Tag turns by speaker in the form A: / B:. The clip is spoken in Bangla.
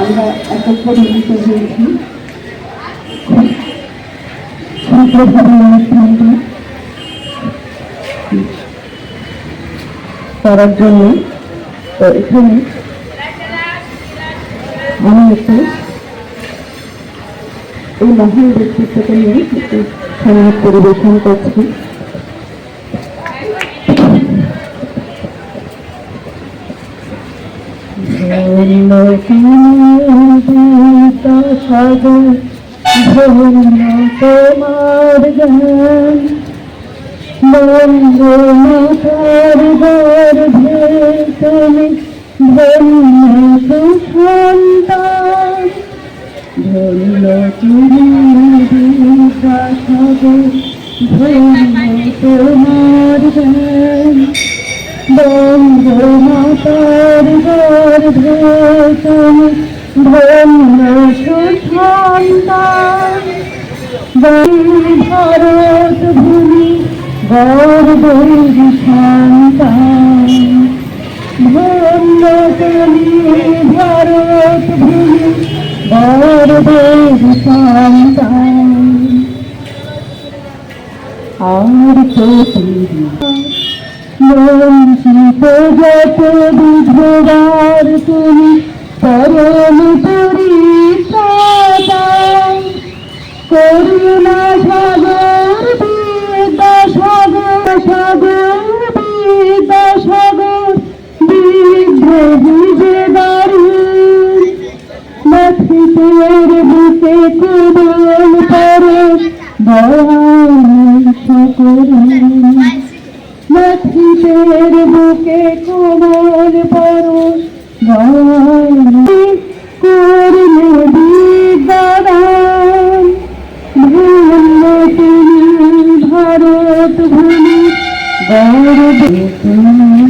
A: আমরা একত্রে মিলিত হয়েছি করার জন্য, তো এখানে আমি একটু এই মহান ব্যক্তিত্বকে নিয়ে একটু পরিবেশন করছি। সাগর ধন্য তোমার গান বন্ধু মাতার গর্ভে তুমি ধন্য সুসন্তান ধন্য তুমি সাগর ধন্য তোমার গান তুমি ধন্য সুসন্তান ভারত ভূমি গর্বের সন্তান ধন্য তুমি ভারত ভূমি গর্বের সন্তান আর বঞ্চিত যত বিধবার তুমি পরম পরিত্রাতা করুণা সাগর বিদ্যা সাগর সাগর বিদ্যা সাগর বিদ্রোহী যে দারুণ মাতৃতের বুকে কুমল পরে করুন মাতৃতের বুকে কোমল পরশ করলে বিদ্যাদান ধন্য তুমি ভারত ভূমি গর্বে তোমার